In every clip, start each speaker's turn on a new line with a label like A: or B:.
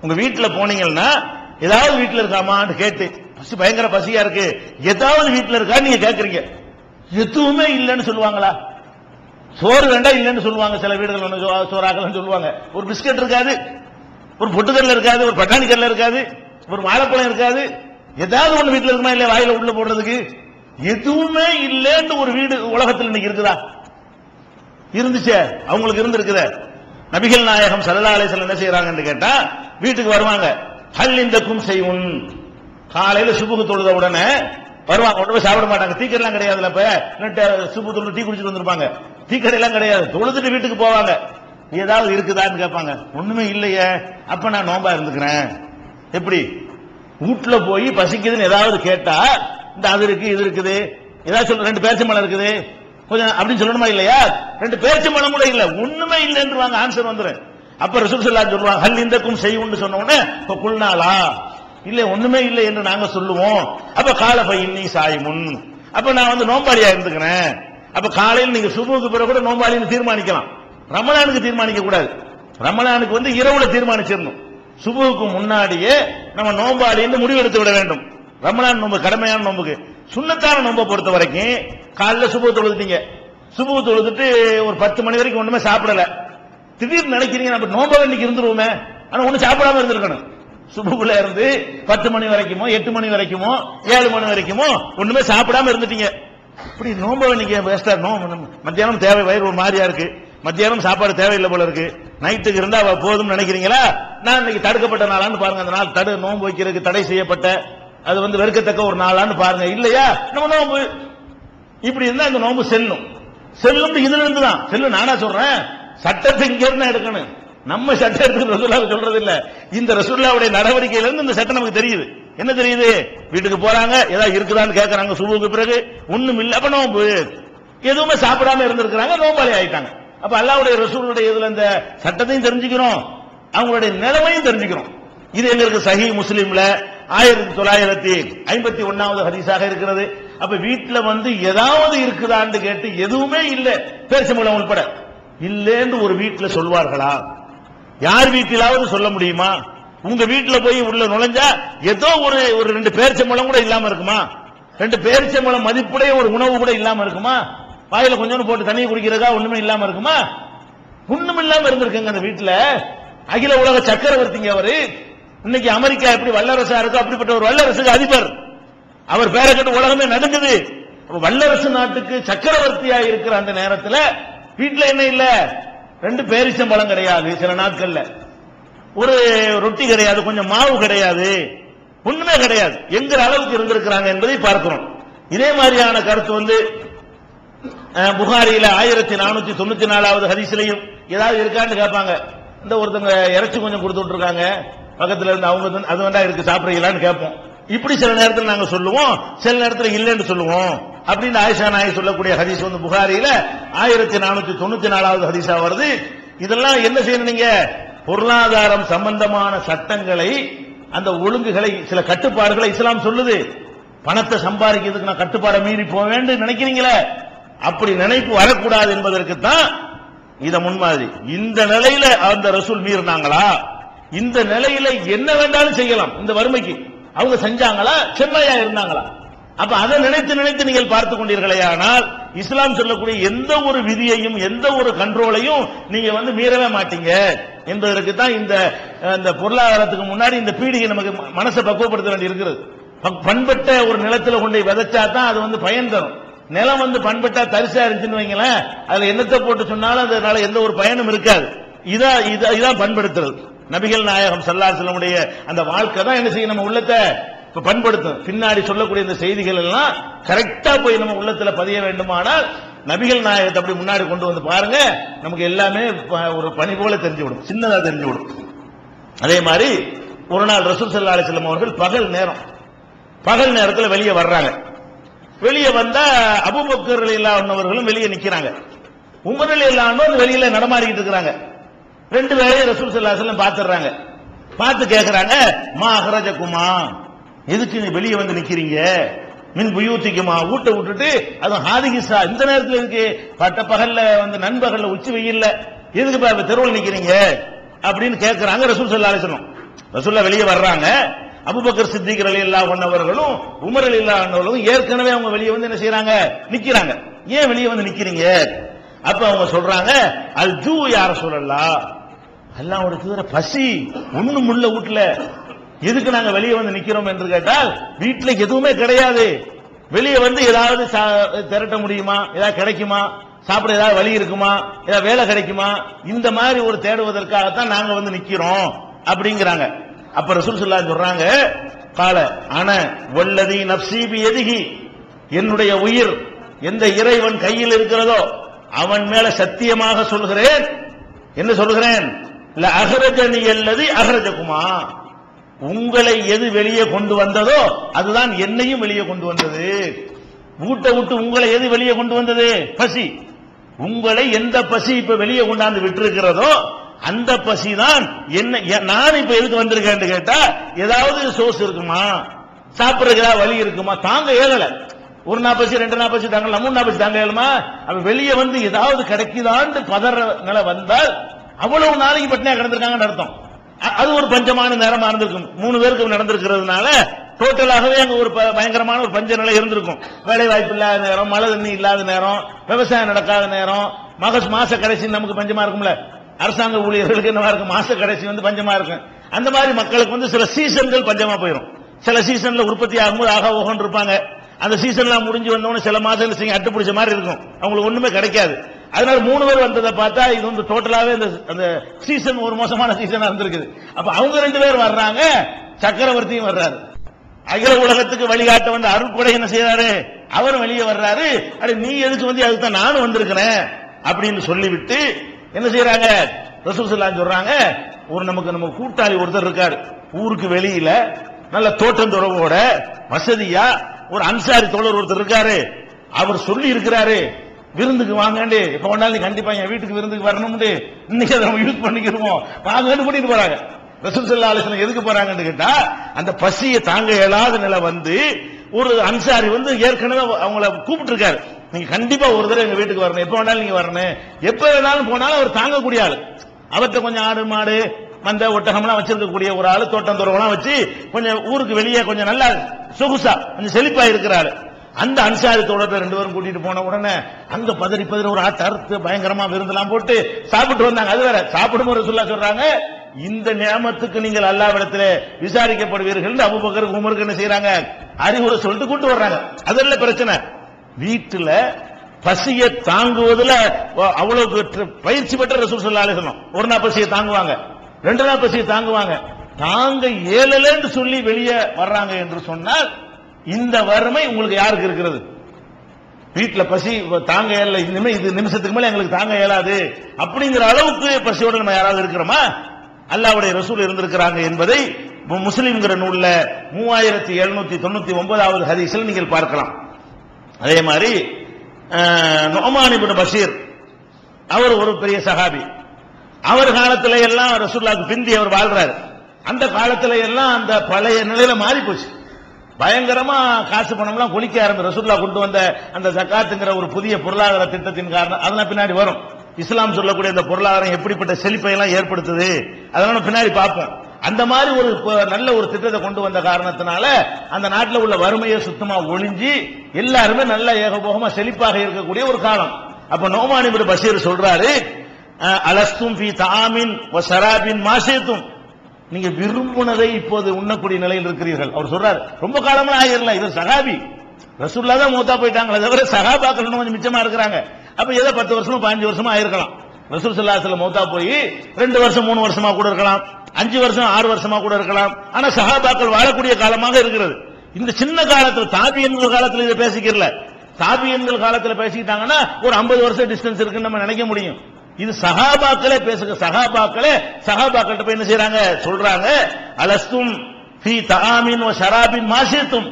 A: உங்க வீட்டுல போனீங்கன்னா ஏதாவது வீட்டுல இருக்காமான்னு கேட்டு பசி பயங்கர பசியா இருக்கு. ஏதாவது வீட்டுல இருக்கா நீங்க கேக்குறீங்க. எதுவுமே இல்லைன்னு சொல்லுவாங்களா? சோறு வேண்டாம் இல்லைன்னு சொல்லுவாங்க. சில வீடுகள் ஒண்ணு சோ- சோறாக்கலன்னு சொல்லுவாங்க. ஒரு பிஸ்கட் இருக்காது. ஒரு பொட்டுக்கடல இருக்காது. ஒரு பட்டாணி கடல இருக்காது. ஒரு வாழைப்பழம் இருக்காது. ஏதாவது ஒண்ணு வீட்டுல இருக்குமா இல்லையா? வாயில உள்ள போடுறதுக்கு. எதுவுமே இல்லைன்னு ஒரு வீடு உலகத்தில் இன்னைக்கு இருக்குதா? இருந்துச்சே. அவங்களுக்கு இருந்திருக்குதே. நபிகள் நாயகம் சல்லா சில என்ன செய்யறாங்கன்னு கேட்டா வீட்டுக்கு வருவாங்க. ஹல் இந்த கும் செய்யும் காலையில சுபுக்கு தொழுத உடனே வருவாங்க. உடனே சாப்பிட மாட்டாங்க. தீக்கரெல்லாம் கிடையாதுல இப்ப. சுப்பு தொழுது டீ குடிச்சிட்டு வந்திருப்பாங்க. டீக்கடைலாம் கிடையாது. தொழுதுட்டு வீட்டுக்கு போவாங்க. ஏதாவது இருக்குதான்னு கேட்பாங்க. ஒண்ணுமே இல்லையே. அப்ப நான் நோம்பா இருந்துக்கிறேன். எப்படி? வீட்டுல போய் பசிக்குதுன்னு ஏதாவது கேட்டா இந்த அது இருக்கு இது இருக்குது. ஏதாவது சொல்ல ரெண்டு பேரிச்சம்பழம் இருக்குது. கொஞ்சம் அப்படின்னு சொல்லணுமா இல்லையா? ரெண்டு பேரிச்சம்பழம் கூட இல்ல. ஒண்ணுமே இல்லைன்றுவாங்க. ஆன்சர் வந்துடும் அப்ப ரசூல் ஸல்லல்லாஹு சொல்லுவாங்க ஹல் இந்தக்கும் செய்யும்னு சொன்ன உடனே இப்ப குள்நாளா இல்ல ஒண்ணுமே இல்லை என்று நாங்க சொல்லுவோம். அப்ப கால இன்னி சாய்முன். அப்ப நான் வந்து நோம்பாளியா இருந்துக்கிறேன். அப்ப காலையில் நீங்க சுபுக்கு பிறகு கூட நோம்பாளின்னு தீர்மானிக்கலாம். ரமலானுக்கு தீர்மானிக்க கூடாது. ரமலானுக்கு வந்து இரவுல தீர்மானிச்சிடணும். சுபுவுக்கு முன்னாடியே நம்ம நோம்பாளின்னு முடிவெடுத்து விட வேண்டும். ரமலான் நோம்பு கடமையான நோம்புக்கு. சுண்ணத்தான நோம்பை பொறுத்த வரைக்கும் காலைல சுபு தொழுதுட்டீங்க. சுபு தொழுதுட்டு ஒரு பத்து மணி வரைக்கும் ஒண்ணுமே சாப்பிடல. திடீர்னு நினைக்கிறீங்க நம்ம நோம்பை இன்னைக்கு இருந்துருவோமே. ஆனா ஒண்ணு சாப்பிடாம இருந்திருக்கணும். சுபுக்குள்ள இருந்து பத்து மணி வரைக்குமோ எட்டு மணி வரைக்குமோ ஏழு மணி வரைக்குமோ ஒண்ணுமே சாப்பிடாம இருந்துட்டீங்க. இப்படி நோம்ப இன்னைக்கு வேஸ்டா நோம்பு மத்தியானம் தேவை வயிறு ஒரு மாதிரியா இருக்கு. மத்தியானம் சாப்பாடு தேவையில்லை போல இருக்கு. நைட்டுக்கு இருந்தா போதும்னு நினைக்கிறீங்களா? நான் இன்னைக்கு தடுக்கப்பட்ட நாளான்னு பாருங்க அந்த நாள் தடு நோன்பு வைக்கிறதுக்கு தடை செய்யப்பட்ட அது வந்து வெறுக்கத்தக்க ஒரு நாளான்னு பாருங்க. இல்லையா? நம்ம நோம்பு இப்படி இருந்தா அந்த நோம்பு செல்லும். செல்லும் இதுல இருந்து தான் செல்லும் நானா சொல்றேன். சட்டத்தை இங்க இருந்து எடுக்கணும். நம்ம சட்டம் எடுத்து ரசூல்லா சொல்றது இல்ல. இந்த ரசூல்லாவுடைய நடவடிக்கையில இருந்து இந்த சட்டம் நமக்கு தெரியுது. என்ன தெரியுது? வீட்டுக்கு போறாங்க ஏதாவது இருக்குதான்னு கேட்கறாங்க சுபுக்கு பிறகு. ஒண்ணும் இல்ல அப்ப நோம்பு எதுவுமே சாப்பிடாம இருந்திருக்கிறாங்க நோம்பாளி ஆயிட்டாங்க. அப்ப அல்லாவுடைய ரசூலுடைய இதுல இந்த சட்டத்தையும் தெரிஞ்சுக்கிறோம். அவங்களுடைய நிலைமையும் தெரிஞ்சுக்கிறோம். இது எங்களுக்கு சஹி முஸ்லீம்ல ஆயிரத்தி தொள்ளாயிரத்தி ஐம்பத்தி ஒன்னாவது ஹரிசாக இருக்கிறது. அப்ப வீட்டுல வந்து ஏதாவது இருக்குதான்னு கேட்டு எதுவுமே இல்ல. பேரிச்சம்பழம் உள்பட. இல்லேன்னு ஒரு வீட்டில் சொல்வார்களா? யார் வீட்டிலாவது சொல்ல முடியுமா? உங்க வீட்டில் போய் உள்ள நுழைஞ்சா ஏதோ ஒரு ஒரு ரெண்டு பேரிச்சம்பழம் கூட இல்லாம இருக்குமா? ரெண்டு பேரிச்சம்பழம் மதிப்புடைய ஒரு உணவு கூட இல்லாம இருக்குமா? வாயில கொஞ்சோண்டு போட்டு தண்ணி குடிக்கிறதா ஒண்ணுமே இல்லாம இருக்குமா? ஒண்ணும் இல்லாம இருந்திருக்குங்க அந்த வீட்டுல. அகில உலக சக்கரவர்த்திங்க அவரு. இன்னைக்கு அமெரிக்கா எப்படி வல்லரசா இருக்கோ அப்படிப்பட்ட ஒரு வல்லரசுக்கு அதிபர். அவர் பேரை கேட்டு உலகமே நடக்குது வல்லரசு நாட்டுக்கு சக்கரவர்த்தியா இருக்கிற அந்த நேரத்தில் வீட்டில் என்ன இல்ல? ரெண்டு பேரிச்சம்பழம் கிடையாது சில நாட்கள்ல. ஒரு ரொட்டி கிடையாது கொஞ்சம் மாவு கிடையாது. ஒண்ணுமே கிடையாது. எங்கிற அளவுக்கு இருந்திருக்கிறாங்க என்பதை பார்க்கிறோம். இதே மாதிரியான கருத்து வந்து புகாரியில ஆயிரத்தி நானூத்தி தொண்ணூத்தி நாலாவது ஹரிசிலையும் ஏதாவது இருக்கான்னு கேட்பாங்க. இந்த ஒருத்தங்க இறைச்சி கொஞ்சம் கொடுத்து விட்டுருக்காங்க. பக்கத்துல இருந்து அவங்க அது வேண்டாம் இருக்கு சாப்பிடுறீங்களான்னு கேட்போம். இப்படி சில நேரத்தில் நாங்க சொல்லுவோம் சில நேரத்தில் இல்லைன்னு சொல்லுவோம். அப்படின்னு ஆயிஷா நாய் சொல்லக்கூடிய ஹதீஸ் வந்து புகாரியில ஆயிரத்தி நானூத்தி தொண்ணூத்தி நாலாவது ஹதீஸா வருது. இதெல்லாம் என்ன செய்யணும் நீங்க பொருளாதாரம் சம்பந்தமான சட்டங்களை அந்த ஒழுங்குகளை சில கட்டுப்பாடுகளை இஸ்லாம் சொல்லுது. பணத்தை சம்பாதிக்கிறதுக்கு நான் கட்டுப்பாடை மீறி போவேன் நினைக்கிறீங்களே? அப்படி நினைப்பு வரக்கூடாது என்பதற்கு தான் இத முன்மாதிரி. இந்த நிலையில அந்த ரசூல் மீறினாங்களா? இந்த நிலையில என்ன வேண்டாலும் செய்யலாம். இந்த வறுமைக்கு. அவங்க செஞ்சாங்களா? செம்மையா இருந்தாங்களா? அப்ப அதை நினைத்து நினைத்து நீங்கள் பார்த்து கொண்டீர்களே ஆனால் இஸ்லாம் சொல்லக்கூடிய எந்த ஒரு விதியையும் எந்த ஒரு கண்ட்ரோலையும் நீங்க வந்து மீறவே மாட்டீங்க என்பதற்கு தான் இந்த இந்த பொருளாதாரத்துக்கு முன்னாடி இந்த பீடிகை நமக்கு ம- மனசை பக்குவப்படுத்த வேண்டி இருக்கிறது. பண்பட்ட ஒரு நிலத்துல கொண்டு விதைச்சா தான் அது வந்து பயன் தரும். நிலம் வந்து பண்பட்டா தரிசா இருந்துச்சுன்னு வைங்களேன் அதுல என்னத்தை போட்டு சொன்னாலும் அதனால எந்த ஒரு பயனும் இருக்காது. இதான் இதா- இதான் பண்படுத்துறது நபிகள் நாயகம் சல்லாசலமுடைய அந்த வாழ்க்கை தான் என்ன செய்யும் நம்ம உள்ளத்தை இப்ப பண்படுத்தும். பின்னாடி சொல்லக்கூடிய இந்த செய்திகள் எல்லாம் கரெக்டா போய் நம்ம உள்ளத்துல பதிய வேண்டுமானால் நபிகள் நாயகத்தை அப்படி முன்னாடி கொண்டு வந்து பாருங்க. நமக்கு எல்லாமே ப- ஒரு பணி போல தெரிஞ்சு விடும். சின்னதா தெரிஞ்சு விடும். அதே மாதிரி ஒரு நாள் ரசூல் சல்லா அலிஸ்லாம் அவர்கள் பகல் நேரம். பகல் நேரத்தில் வெளியே வர்றாங்க. வெளியே வந்தா அபுபக்கர் இல்லாதவர்களும் வெளியே நிக்கிறாங்க. உமர் இல்லாமல் வெளியில நடமாடிக்கிட்டு இருக்கிறாங்க. ரெண்டு பேரையும் ரசூல் சல்லா அலிஸ்லாம் பாத்துறாங்க பார்த்து கேட்கிறாங்க மா அகரஜகுமா எதுக்கு நீ வெளியே வந்து நிக்கிறீங்க? மின் புயூத்திக்குமா ஊட்ட விட்டுட்டு அதுவும் ஹாதிகிசா இந்த நேரத்தில் இருக்கு பட்ட பகல்ல வந்து நண்பகல்ல உச்சி வெயில்ல எதுக்கு இப்ப தெருவில் நிக்கிறீங்க? அப்படின்னு கேட்கிறாங்க ரசூல் சொல்லா அலிசனம் ரசூல்லா வெளியே வர்றாங்க. அபுபக்கர் சித்திகர் அலி இல்லா ஒன்னவர்களும் உமர் இல்லா அன்ஹவர்களும் ஏற்கனவே அவங்க வெளியே வந்து என்ன செய்யறாங்க நிக்கிறாங்க. ஏன் வெளியே வந்து நிக்கிறீங்க? அப்ப அவங்க சொல்றாங்க அல் ஜூ யார சொல்லலாம் அல்லாவோட தூதர பசி ஒண்ணும் முள்ள வீட்டுல எதுக்கு நாங்க வெளியே வந்து நிக்கிறோம் என்று கேட்டால் வீட்டுல எதுவுமே கிடையாது. வெளியே வந்து ஏதாவது சா- திரட்ட முடியுமா? ஏதாவது கிடைக்குமா? சாப்பிட ஏதாவது வழி இருக்குமா? ஏதாவது வேலை கிடைக்குமா? இந்த மாதிரி ஒரு தேடுவதற்காகத்தான் நாங்க வந்து நிக்கிறோம் அப்படிங்கிறாங்க. அப்ப ரசூல் சொல்லா சொல்றாங்க கால அன வல்லதி நப்சீபி எதுகி என்னுடைய உயிர் எந்த இறைவன் கையில் இருக்கிறதோ அவன் மேல சத்தியமாக சொல்கிறேன். என்ன சொல்கிறேன்? அகரஜனி அல்லது அகரஜகுமா உங்களை எது வெளியே கொண்டு வந்ததோ அதுதான் என்னையும் வெளியே கொண்டு வந்தது. வீட்டை விட்டு உங்களை எது வெளியே கொண்டு வந்தது? பசி. உங்களை எந்த பசி இப்ப வெளியே கொண்டாந்து விட்டிருக்கிறதோ அந்த பசி தான் என்ன நான் இப்ப எதுக்கு வந்திருக்கேன்னு கேட்டா ஏதாவது சோர்ஸ் இருக்குமா? சாப்பிடுறதுக்கு ஏதாவது வழி இருக்குமா? தாங்க ஏகல ஒரு நாற்பது ரெண்டு நாற்பது தாங்கலாம்? மூணு நாற்பது தாங்க ஏழுமா அப்ப வெளியே வந்து ஏதாவது கிடைக்குதான்னு பதற நிலை வந்தால் அவ்வளவு நாளைக்கு பட்டினியா கிடந்திருக்காங்கன்னு அர்த்தம். அது ஒரு பஞ்சமான நேரமா இருந்திருக்கும். மூணு பேருக்கு நடந்திருக்கிறதுனால டோட்டலாகவே அங்க ஒரு ப- பயங்கரமான ஒரு பஞ்ச நிலை இருந்திருக்கும். வேலை வாய்ப்பு இல்லாத நேரம் மழை தண்ணி இல்லாத நேரம் விவசாயம் நடக்காத நேரம் மகஸ் மாச கடைசி நமக்கு பஞ்சமா இருக்கும்ல. அரசாங்க ஊழியர்களுக்கு என்னவா இருக்கும்? மாச கடைசி வந்து பஞ்சமா இருக்கும். அந்த மாதிரி மக்களுக்கு வந்து சில சீசன்கள் பஞ்சமா போயிடும் சில சீசன்ல உற்பத்தி ஆகும்போது ஆகா ஓகோன்னு இருப்பாங்க. அந்த சீசன்லாம் முடிஞ்சு வந்தவொடனே சில மாசம் அட்டு பிடிச்ச மாதிரி இருக்கும். அவங்களுக்கு ஒண்ணுமே கிடைக்காது. அதனால மூணு பேர் வந்ததை பார்த்தா இது வந்து டோட்டலாவே இந்த அந்த சீசன் ஒரு மோசமான சீசனா இருந்திருக்குது. அப்ப அவங்க ரெண்டு பேர் வர்றாங்க சக்கரவர்த்தியும் வர்றாரு. அகில உலகத்துக்கு வழிகாட்ட வந்த அருட்கொடை என்ன செய்யறாரு அவரும் வெளியே வர்றாரு. அட நீ எதுக்கு வந்து அதுக்கு தான் நானும் வந்திருக்கிறேன் அப்படின்னு சொல்லிவிட்டு என்ன செய்யறாங்க ரசூசல்லாம் சொல்றாங்க ஒரு நமக்கு நம்ம கூட்டாளி ஒருத்தர் இருக்காரு. ஊருக்கு வெளியில நல்ல தோட்டம் தொடர்போட வசதியா ஒரு அன்சாரி தோழர் ஒருத்தர் இருக்காரு. அவர் சொல்லி இருக்கிறாரு விருந்துக்கு வாங்கண்டு. எப்ப வேணாலும் நீ கண்டிப்பா என் வீட்டுக்கு விருந்துக்கு வரணும்னு இன்னைக்கு அதை நம்ம யூஸ் பண்ணிக்கிறோம் வாங்கன்னு கூட்டிட்டு போறாங்க. ரசூல் ஸல்லல்லாஹு ஆலோசனை எதுக்கு போறாங்கன்னு கேட்டா அந்த பசியை தாங்க இயலாத நிலை வந்து ஒரு அன்சாரி வந்து ஏற்கனவே அவங்கள கூப்பிட்டு இருக்காரு நீங்க கண்டிப்பா ஒரு தடவை எங்க வீட்டுக்கு வரணும். எப்ப வேணாலும் நீங்க வரணும். எப்ப வேணாலும் போனாலும் அவர் தாங்கக்கூடிய ஆள். அவர்கிட்ட கொஞ்சம் ஆடு மாடு மந்த ஒட்டகம்லாம் வச்சிருக்கக்கூடிய ஒரு ஆளு தோட்டம் துறவெல்லாம் வச்சு கொஞ்சம் ஊருக்கு வெளியே கொஞ்சம் நல்லா சொகுசா கொஞ்சம் செழிப்பா இருக்கிறாரு. அந்த அன்சாரி தோழத்தை ரெண்டு பேரும் கூட்டிட்டு போன உடனே அங்க பதறி பதறி ஒரு ஆட்டை அறுத்து பயங்கரமா விருந்தெல்லாம் போட்டு சாப்பிட்டு வந்தாங்க. அது வேற சாப்பிடும் சொல்ல சொல்றாங்க இந்த நியமத்துக்கு நீங்கள் அல்லாவிடத்துல விசாரிக்கப்படுவீர்கள் அபுபக்கருக்கு உமருக்கு என்ன செய்யறாங்க அறிவுரை சொல்லிட்டு கூட்டு வர்றாங்க. அதெல்லாம் பிரச்சனை? வீட்டுல பசியை தாங்குவதுல அவ்வளவு பயிற்சி பெற்ற ரசூல் ஸல்லல்லாஹு அலைஹி ஒரு நாள் பசியை தாங்குவாங்க ரெண்டு நாள் பசியை தாங்குவாங்க. தாங்க ஏழலன்னு சொல்லி வெளியே வர்றாங்க என்று சொன்னால் இந்த வறுமை உங்களுக்கு யாருக்கு இருக்கிறது? வீட்டில் பசி தாங்க இயல இது நிமிஷத்துக்கு மேலே எங்களுக்கு தாங்க இயலாது. அப்படிங்கிற அளவுக்கு பசியோட நம்ம யாராவது இருக்கிறோமா? அல்லாவுடைய ரசூல் இருந்திருக்கிறாங்க என்பதை முஸ்லிம்ங்கிற நூலில் மூவாயிரத்தி எழுநூத்தி தொண்ணூத்தி ஒன்பதாவது ஹதீஸில் நீங்கள் பார்க்கலாம். அதே மாதிரி நொமானிபுன் பஷீர் அவர் ஒரு பெரிய சகாபி அவர் காலத்தில் எல்லாம் ரசூல்லாவுக்கு பிந்தி அவர் வாழ்றாரு. அந்த காலத்தில் எல்லாம் அந்த பழைய நிலையில மாறி போச்சு பயங்கரமா காசு பணம்லாம் கொளிக்க ஆரம்பி ரசூல்லா கொண்டு வந்த அந்த ஜக்காத்துங்கிற ஒரு புதிய பொருளாதார திட்டத்தின் காரணம் அதெல்லாம் பின்னாடி வரும். இஸ்லாம் சொல்லக்கூடிய அந்த பொருளாதாரம் எப்படிப்பட்ட செழிப்பை எல்லாம் ஏற்படுத்துது? அதெல்லாம் பின்னாடி பார்ப்போம். அந்த மாதிரி ஒரு நல்ல ஒரு திட்டத்தை கொண்டு வந்த காரணத்தினால அந்த நாட்டில் உள்ள வறுமையை சுத்தமா ஒழிஞ்சு எல்லாருமே நல்ல ஏகபோகமா செழிப்பாக இருக்கக்கூடிய ஒரு காலம். அப்ப நோமானி பஷீர் சொல்றாரு அலஸ்தும் பி தாமின் சராபின் மாசேத்தும் நீங்க விரும்புனதை இப்போது உண்ணக்கூடிய நிலையில் இருக்கிறீர்கள். அவர் சொல்றாரு ரொம்ப காலமா ஆகிரல இது சகாபி. ரசூல்லா தான் மூத்தா போயிட்டாங்களே தவிர சகாபாக்கள் இன்னும் கொஞ்சம் மிச்சமா இருக்கிறாங்க. அப்ப ஏதோ பத்து வருஷமா பதினஞ்சு வருஷமா ஆயிருக்கலாம். ரசூல் சல்லாஹல மூத்தா போய் ரெண்டு வருஷம் மூணு வருஷமா கூட இருக்கலாம். அஞ்சு வருஷம் ஆறு வருஷமா கூட இருக்கலாம். ஆனா சகாபாக்கள் வாழக்கூடிய காலமாக இருக்கிறது. இந்த சின்ன காலத்துல தாபியன்கள் காலத்தில் இதை பேசிக்கிறல. தாபியன்கள் காலத்துல பேசிக்கிட்டாங்கன்னா ஒரு 50 வருஷம் டிஸ்டன்ஸ் இருக்குன்னு நம்ம நினைக்க முடியும். இது சகாபாக்களே பேசுங்க சகாபாக்களே சகாபாக்கள்கிட்ட போய் என்ன செய்யறாங்க சொல்றாங்க அலஸ்தும் ஃபீ தஆமின் வ ஷராபின் மாசித்தும்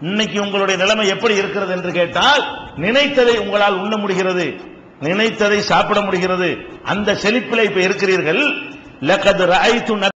A: இன்னைக்கு உங்களுடைய நிலைமை எப்படி இருக்கிறது என்று கேட்டால் நினைத்ததை உங்களால் உண்ண முடிகிறது நினைத்ததை சாப்பிட முடிகிறது. அந்த செழிப்பில் இப்ப இருக்கிறீர்கள் லக்கத் ரஐத்து